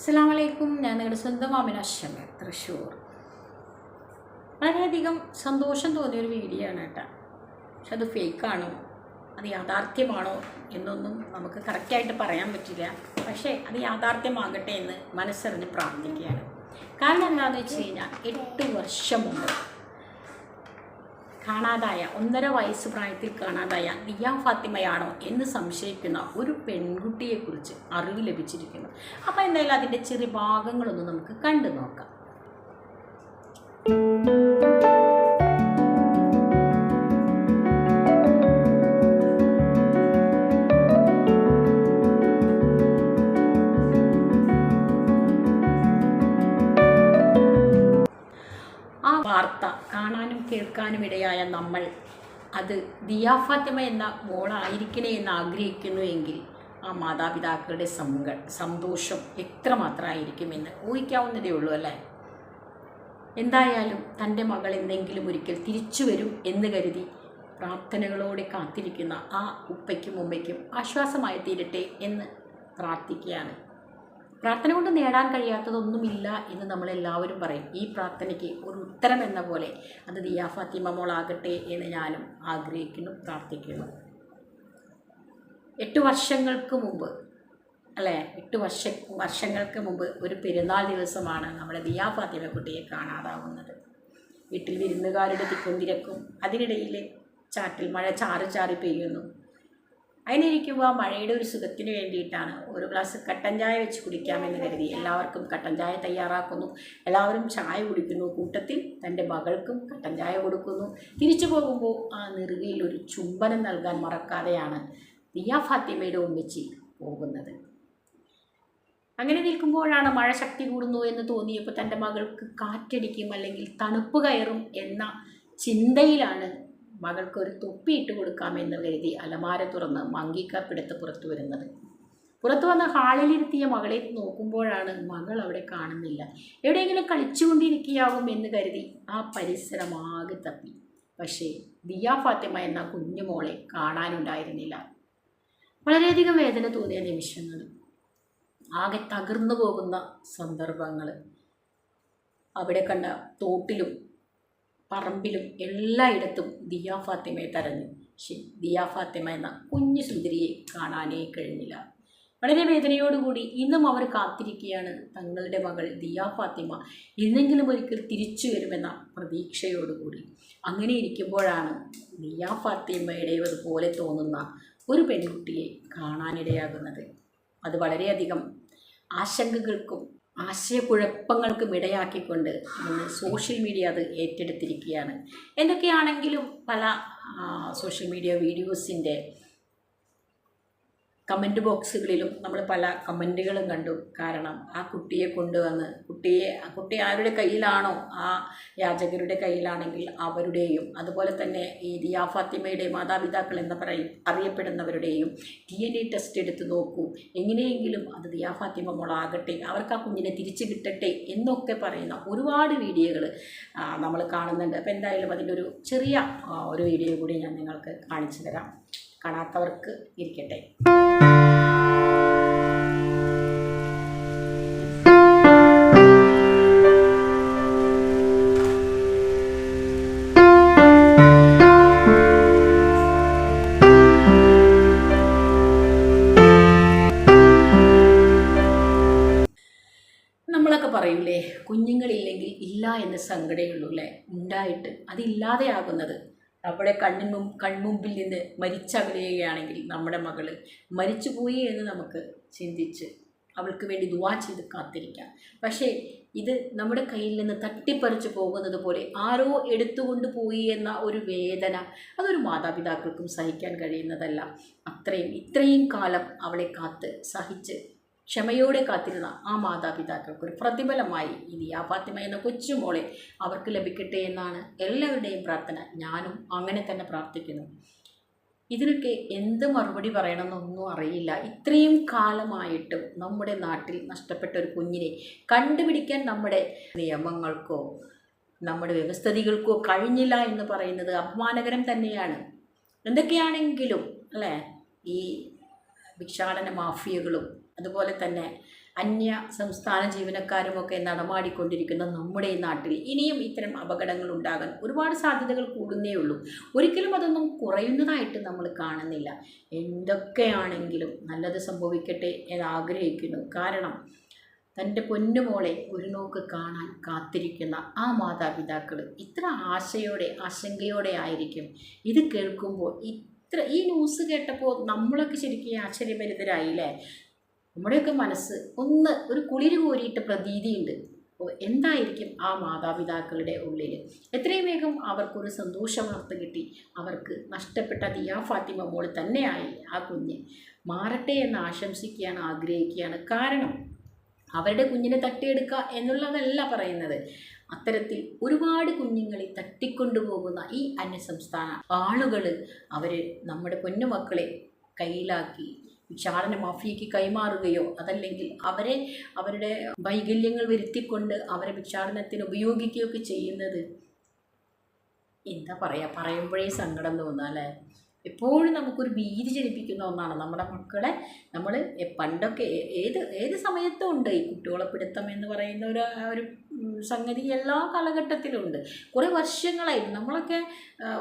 അസ്സാമലൈക്കും ഞാൻ നിങ്ങളുടെ സ്വന്തം അമിനാശമ തൃശ്ശൂർ. വളരെയധികം സന്തോഷം തോന്നിയൊരു വീഡിയോ ആണ് കേട്ടോ. പക്ഷെ അത് ഫേക്കാണോ അത് യാഥാർത്ഥ്യമാണോ? എന്നൊന്നും നമുക്ക് കറക്റ്റായിട്ട് പറയാൻ പറ്റില്ല. പക്ഷേ അത് യാഥാർത്ഥ്യമാകട്ടെ എന്ന് മനസ്സറിഞ്ഞ് പ്രാർത്ഥിക്കുകയാണ്. കാരണം എന്താണെന്ന് വെച്ച് കഴിഞ്ഞാൽ എട്ട് വർഷം മുമ്പ് കാണാതായ ഒന്നര വയസ്സ് പ്രായത്തിൽ കാണാതായ ദിയ ഫാത്തിമയാണോ എന്ന് സംശയിക്കുന്ന ഒരു പെൺകുട്ടിയെക്കുറിച്ച് അറിവ് ലഭിച്ചിരിക്കുന്നു. അപ്പോൾ എന്തായാലും അതിന്റെ ചെറിയ ഭാഗങ്ങളൊന്ന് നമുക്ക് കണ്ടു നോക്കാം കേൾക്കാനും ഇടയായ നമ്മൾ. അത് ദിയാഫാത്തിമ എന്ന മോളായിരിക്കണേ എന്ന് ആഗ്രഹിക്കുന്നു എങ്കിൽ ആ മാതാപിതാക്കളുടെ സങ്ക സന്തോഷം എത്രമാത്രമായിരിക്കുമെന്ന് ഊഹിക്കാവുന്നതേ ഉള്ളൂ അല്ലേ? എന്തായാലും തന്റെ മകൾ എന്തെങ്കിലും ഒരിക്കൽ തിരിച്ചു വരും എന്ന് കരുതി പ്രാർത്ഥനകളോടെ കാത്തിരിക്കുന്ന ആ ഉപ്പയ്ക്കും ഉമ്മയ്ക്കും ആശ്വാസമായി തീരട്ടെ എന്ന് പ്രാർത്ഥിക്കുകയാണ്. പ്രാർത്ഥന കൊണ്ട് നേടാൻ കഴിയാത്തതൊന്നുമില്ല എന്ന് നമ്മളെല്ലാവരും പറയും. ഈ പ്രാർത്ഥനയ്ക്ക് ഒരു ഉത്തരം എന്ന പോലെ അത് ദിയാ മോളാകട്ടെ എന്ന് ഞാനും ആഗ്രഹിക്കുന്നു പ്രാർത്ഥിക്കുന്നു. എട്ട് വർഷങ്ങൾക്ക് മുമ്പ് അല്ലേ? എട്ട് വർഷ വർഷങ്ങൾക്ക് മുമ്പ് ഒരു പെരുന്നാൾ ദിവസമാണ് നമ്മുടെ ദിയാ ഫാത്തിമ കുട്ടിയെ കാണാതാവുന്നത്. വീട്ടിൽ വിരുന്നുകാരുടെ തിക്കും തിരക്കും അതിനിടയിൽ ചാറ്റിൽ മഴ ചാറി ചാറി പെയ്യുന്നു. അതിനിരിക്കുമ്പോൾ ആ മഴയുടെ ഒരു സുഖത്തിന് വേണ്ടിയിട്ടാണ്. ഒരു ഗ്ലാസ് കട്ടൻ ചായ വെച്ച് കുടിക്കാമെന്ന് കരുതി എല്ലാവർക്കും കട്ടൻ ചായ തയ്യാറാക്കുന്നു. എല്ലാവരും ചായ കുടിക്കുന്നു. കൂട്ടത്തിൽ തന്റെ മകൾക്കും കട്ടൻ ചായ കൊടുക്കുന്നു. തിരിച്ചു പോകുമ്പോൾ ആ നെറുകയിൽ ഒരു ചുംബനം നൽകാൻ മറക്കാതെയാണ് ദിയ ഫാത്തിമയുടെ ഒന്നിച്ച് പോകുന്നത്. അങ്ങനെ നിൽക്കുമ്പോഴാണ് മഴ ശക്തി കൂടുന്നു എന്ന് തോന്നിയപ്പോൾ തന്റെ മകൾക്ക് കാറ്റടിക്കും അല്ലെങ്കിൽ തണുപ്പ് കയറും എന്ന ചിന്തയിലാണ് മകൾക്ക് ഒരു തൊപ്പിയിട്ട് കൊടുക്കാമെന്ന് കരുതി അലമാര തുറന്ന് മങ്കിക്കപ്പെടുത്ത് പുറത്തു വരുന്നത്. പുറത്തു വന്ന ഹാളിലിരുത്തിയ മകളെ നോക്കുമ്പോഴാണ് മകൾ അവിടെ കാണുന്നില്ല. എവിടെയെങ്കിലും കളിച്ചുകൊണ്ടിരിക്കുകയാകും എന്ന് കരുതി ആ പരിസരം ആകെ തപ്പി. പക്ഷേ ദിയ ഫാത്തിമ എന്ന കുഞ്ഞുമോളെ കാണാനുണ്ടായിരുന്നില്ല. വളരെയധികം വേദന തോന്നിയ നിമിഷങ്ങൾ ആകെ തകർന്നു പോകുന്ന സന്ദർഭങ്ങൾ അവിടെ കണ്ട തോട്ടിലും പറമ്പിലും എല്ലായിടത്തും ദിയാ ഫാത്തിമയെ തരഞ്ഞു. പക്ഷേ ദിയ ഫാത്തിമ എന്ന കുഞ്ഞു സുന്ദരിയെ കാണാനേ കഴിഞ്ഞില്ല. വളരെ വേദനയോടുകൂടി ഇന്നും അവർ കാത്തിരിക്കുകയാണ്. തങ്ങളുടെ മകൾ ദിയാ ഫാത്തിമ എന്നെങ്കിലും ഒരിക്കൽ തിരിച്ചു വരുമെന്ന പ്രതീക്ഷയോടുകൂടി. അങ്ങനെ ഇരിക്കുമ്പോഴാണ് ഫാത്തിമയുടെ പോലെ തോന്നുന്ന ഒരു പെൺകുട്ടിയെ കാണാനിടയാകുന്നത്. അത് വളരെയധികം ആശങ്കകൾക്കും ആശയക്കുഴപ്പങ്ങൾക്കും ഇടയാക്കിക്കൊണ്ട് ഇന്ന് സോഷ്യൽ മീഡിയ അത് ഏറ്റെടുത്തിരിക്കുകയാണ്. എന്തൊക്കെയാണെങ്കിലും പല സോഷ്യൽ മീഡിയ വീഡിയോസിന്റെ കമന്റ് ബോക്സുകളിലും നമ്മൾ പല കമന്റുകളും കണ്ടു. കാരണം ആ കുട്ടിയെ കൊണ്ടുവന്ന് കുട്ടിയെ ആ കുട്ടി ആരുടെ കയ്യിലാണോ ആ യാചകരുടെ കയ്യിലാണെങ്കിൽ അവരുടെയും അതുപോലെ തന്നെ ഈ ദിയാ ഫാത്തിമയുടെ മാതാപിതാക്കൾ എന്ന് പറയും അറിയപ്പെടുന്നവരുടെയും ഡി എൻ എ ടെസ്റ്റ് എടുത്ത് നോക്കൂ. എങ്ങനെയെങ്കിലും അത് ദിയാ ഫാത്തിമ മോളാകട്ടെ അവർക്ക് ആ കുഞ്ഞിനെ തിരിച്ചു കിട്ടട്ടെ എന്നൊക്കെ പറയുന്ന ഒരുപാട് വീഡിയോകൾ നമ്മൾ കാണുന്നുണ്ട്. അപ്പോൾ എന്തായാലും അതിന്റെ ഒരു ചെറിയ ഒരു വീഡിയോ കൂടി ഞാൻ നിങ്ങൾക്ക് കാണിച്ചു തരാം. കാണാത്തവർക്ക് ഇരിക്കട്ടെ. പറയൂലേ കുഞ്ഞുങ്ങളില്ലെങ്കിൽ ഇല്ല എന്ന സങ്കടമുള്ളൂ അല്ലേ? ഉണ്ടായിട്ട് അതില്ലാതെയാകുന്നത് നമ്മുടെ കണ്ണിന് മുമ്പ് കൺമുമ്പിൽ നിന്ന് മരിച്ചകലുകയാണെങ്കിൽ നമ്മുടെ മകൾ മരിച്ചുപോയി എന്ന് നമുക്ക് ചിന്തിച്ച് അവൾക്ക് വേണ്ടി ദുവാ ചെയ്ത് കാത്തിരിക്കാം. പക്ഷേ ഇത് നമ്മുടെ കയ്യിൽ നിന്ന് തട്ടിപ്പറിച്ചു പോകുന്നത് പോലെ ആരോ എടുത്തുകൊണ്ട് പോയി എന്ന ഒരു വേദന അതൊരു മാതാപിതാക്കൾക്കും സഹിക്കാൻ കഴിയുന്നതല്ല. അത്രയും ഇത്രയും കാലം അവളെ കാത്ത് സഹിച്ച് ക്ഷമയോടെ കാത്തിരുന്ന ആ മാതാപിതാക്കൾക്ക് ഒരു പ്രതിഫലമായി ഇനി ആ ഫാത്തിമ എന്ന കൊച്ചുമോളെ അവർക്ക് ലഭിക്കട്ടെ എന്നാണ് എല്ലാവരുടെയും പ്രാർത്ഥന. ഞാനും അങ്ങനെ തന്നെ പ്രാർത്ഥിക്കുന്നു. ഇതിനൊക്കെ എന്ത് മറുപടി പറയണമെന്നൊന്നും അറിയില്ല. ഇത്രയും കാലമായിട്ടും നമ്മുടെ നാട്ടിൽ നഷ്ടപ്പെട്ട ഒരു കുഞ്ഞിനെ കണ്ടുപിടിക്കാൻ നമ്മുടെ നിയമങ്ങൾക്കോ നമ്മുടെ വ്യവസ്ഥിതികൾക്കോ കഴിഞ്ഞില്ല എന്ന് പറയുന്നത് അപമാനകരം തന്നെയാണ്. എന്തൊക്കെയാണെങ്കിലും അല്ലേ? ഈ ഭിക്ഷാടന മാഫിയകളും അതുപോലെ തന്നെ അന്യ സംസ്ഥാന ജീവനക്കാരുമൊക്കെ നടമാടിക്കൊണ്ടിരിക്കുന്ന നമ്മുടെ ഈ നാട്ടിൽ ഇനിയും ഇത്തരം അപകടങ്ങൾ ഉണ്ടാകാൻ ഒരുപാട് സാധ്യതകൾ കൂടുന്നേ ഉള്ളൂ. ഒരിക്കലും അതൊന്നും കുറയുന്നതായിട്ട് നമ്മൾ കാണുന്നില്ല. എന്തൊക്കെയാണെങ്കിലും നല്ലത് സംഭവിക്കട്ടെ എന്ന് ആഗ്രഹിക്കുന്നു. കാരണം തന്റെ പൊന്നുമോളെ ഒരു നോക്ക് കാണാൻ കാത്തിരിക്കുന്ന ആ മാതാപിതാക്കൾ ഇത്ര ആശയോടെ ആശങ്കയോടെ ആയിരിക്കും. ഇത് കേൾക്കുമ്പോൾ ഇത്ര ഈ ന്യൂസ് കേട്ടപ്പോൾ നമ്മളൊക്കെ ശരിക്കും ആശ്ചര്യഭരിതരായില്ലേ? നമ്മുടെയൊക്കെ മനസ്സ് ഒന്ന് ഒരു കുളിര് കോരിയിട്ട് പ്രതീതിയുണ്ട്. എന്തായിരിക്കും ആ മാതാപിതാക്കളുടെ ഉള്ളിൽ എത്രയും വേഗം അവർക്കൊരു സന്തോഷം വാർത്ത കിട്ടി. അവർക്ക് നഷ്ടപ്പെട്ട ദിയാ ഫാത്തിമ മോൾ തന്നെയായി ആ കുഞ്ഞ്. മാറട്ടെ എന്ന് ആശംസിക്കുകയാണ് ആഗ്രഹിക്കുകയാണ്. കാരണം അവരുടെ കുഞ്ഞിനെ തട്ടിയെടുക്കുക എന്നുള്ളതല്ല പറയുന്നത്. അത്തരത്തിൽ ഒരുപാട് കുഞ്ഞുങ്ങളെ തട്ടിക്കൊണ്ടുപോകുന്ന ഈ അന്യസംസ്ഥാന ആളുകൾ അവർ നമ്മുടെ പൊന്നുമക്കളെ കയ്യിലാക്കി ഭിക്ഷാടന മാഫിയയ്ക്ക് കൈമാറുകയോ അതല്ലെങ്കിൽ അവരെ അവരുടെ വൈകല്യങ്ങൾ വരുത്തിക്കൊണ്ട് അവരെ ഭിക്ഷാടനത്തിന് ഉപയോഗിക്കുകയൊക്കെ ചെയ്യുന്നത്. എന്താ പറയുക പറയുമ്പോഴേ സങ്കടം തോന്നുക എപ്പോഴും നമുക്കൊരു ഭീതി ജനിപ്പിക്കുന്ന ഒന്നാണ്. നമ്മുടെ മക്കളെ നമ്മൾ പണ്ടൊക്കെ ഏത് ഏത് സമയത്തും ഉണ്ട് ഈ കുട്ടികളെ പിടുത്തം എന്ന് പറയുന്ന ഒരു ഒരു സംഗതി എല്ലാ കാലഘട്ടത്തിലും ഉണ്ട് കുറേ വർഷങ്ങളായി. നമ്മളൊക്കെ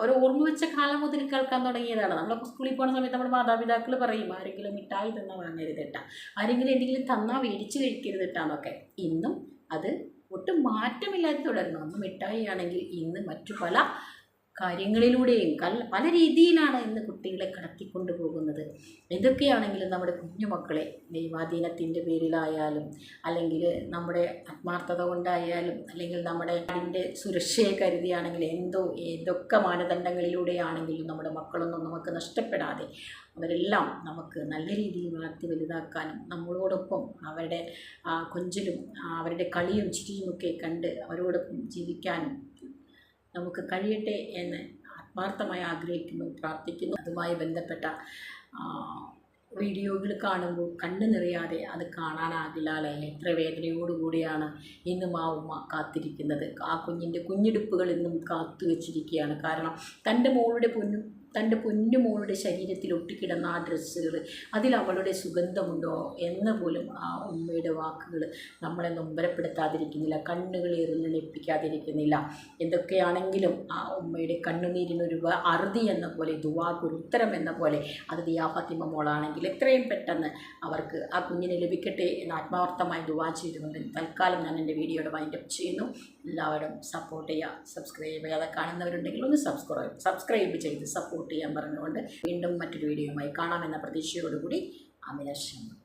ഒരു ഓർമ്മ വെച്ച കാലം മുതൽ കേൾക്കാൻ തുടങ്ങിയതാണ്. നമ്മളൊക്കെ സ്കൂളിൽ പോകുന്ന സമയത്ത് നമ്മുടെ മാതാപിതാക്കൾ പറയും ആരെങ്കിലും മിഠായി തന്നാൽ വാങ്ങരുത് കേട്ടാ ആരെങ്കിലും എന്തെങ്കിലും തന്നാൽ മേടിച്ച് കഴിക്കരുത് കേട്ടാന്നൊക്കെ ഇന്നും അത് ഒട്ടും മാറ്റമില്ലാതെ തുടരുന്നു. അന്ന് മിഠായി ആണെങ്കിൽ ഇന്ന് മറ്റു പല കാര്യങ്ങളിലൂടെയും കൽ- പല രീതിയിലാണ് ഇന്ന് കുട്ടികളെ കടത്തിക്കൊണ്ടു പോകുന്നത്. എന്തൊക്കെയാണെങ്കിലും നമ്മുടെ കുഞ്ഞുമക്കളെ ദൈവാധീനത്തിന്റെ പേരിലായാലും അല്ലെങ്കിൽ നമ്മുടെ ആത്മാർത്ഥത കൊണ്ടായാലും അല്ലെങ്കിൽ നമ്മുടെ അതിന്റെ സുരക്ഷയെ കരുതിയാണെങ്കിൽ എന്തോ ഏതൊക്കെ മാനദണ്ഡങ്ങളിലൂടെയാണെങ്കിലും നമ്മുടെ മക്കളൊന്നും നമുക്ക് നഷ്ടപ്പെടാതെ അവരെല്ലാം നമുക്ക് നല്ല രീതിയിൽ വളർത്തി വലുതാക്കാനും നമ്മളോടൊപ്പം അവരുടെ കൊഞ്ചിലും അവരുടെ കളിയും ചിരിയുമൊക്കെ കണ്ട് അവരോടൊപ്പം ജീവിക്കാനും നമുക്ക് കഴിയട്ടെ എന്ന് ആത്മാർത്ഥമായി ആഗ്രഹിക്കുന്നു പ്രാർത്ഥിക്കുന്നു. അതുമായി ബന്ധപ്പെട്ട വീഡിയോകൾ കാണുമ്പോൾ കണ്ണു നിറയാതെ അത് കാണാനാകില്ല അല്ലേ? എത്ര വേദനയോടുകൂടിയാണ് ഇന്നും ആ ഉമ്മ കാത്തിരിക്കുന്നത്. ആ കുഞ്ഞിന്റെ കുഞ്ഞിടുപ്പുകൾ ഇന്നും കാത്തു വെച്ചിരിക്കുകയാണ് കാരണം തന്റെ മോളുടെ പൊന്നും തന്റെ പൊന്നുമോളുടെ ശരീരത്തിൽ ഒട്ടിക്കിടന്ന ആ ഡ്രസ്സുകൾ അതിൽ അവളുടെ സുഗന്ധമുണ്ടോ എന്ന് പോലും ആ ഉമ്മയുടെ വാക്കുകൾ നമ്മളെ നൊമ്പരപ്പെടുത്താതിരിക്കുന്നില്ല കണ്ണുകൾ എറിഞ്ഞിപ്പിക്കാതിരിക്കുന്നില്ല എന്തൊക്കെയാണെങ്കിലും ആ ഉമ്മയുടെ കണ്ണുനീരിനൊരു അറുതി എന്ന പോലെ ദുവാക്കൊരു ഉത്തരം എന്ന പോലെ അത് ദിയാ ഫാത്തിമ മോളാണെങ്കിൽ എത്രയും പെട്ടെന്ന് അവർക്ക് ആ കുഞ്ഞിനെ ലഭിക്കട്ടെ എന്ന് ആത്മാർത്ഥമായി ദുവാ ചെയ്തുകൊണ്ട് തൽക്കാലം ഞാൻ എന്റെ വീഡിയോയുടെ വൈൻഡപ്പ് ചെയ്യുന്നു. എല്ലാവരും സപ്പോർട്ട് ചെയ്യുക സബ്സ്ക്രൈബ് ചെയ്യാതെ കാണുന്നവരുണ്ടെങ്കിൽ ഒന്ന് സബ്സ്ക്രൈബ് സബ്സ്ക്രൈബ് ചെയ്ത് സപ്പോർട്ട് ചെയ്യാൻ പറഞ്ഞുകൊണ്ട് വീണ്ടും മറ്റൊരു വീഡിയോയുമായി കാണാമെന്ന പ്രതീക്ഷയോടുകൂടി അമിത ശർമ്മ.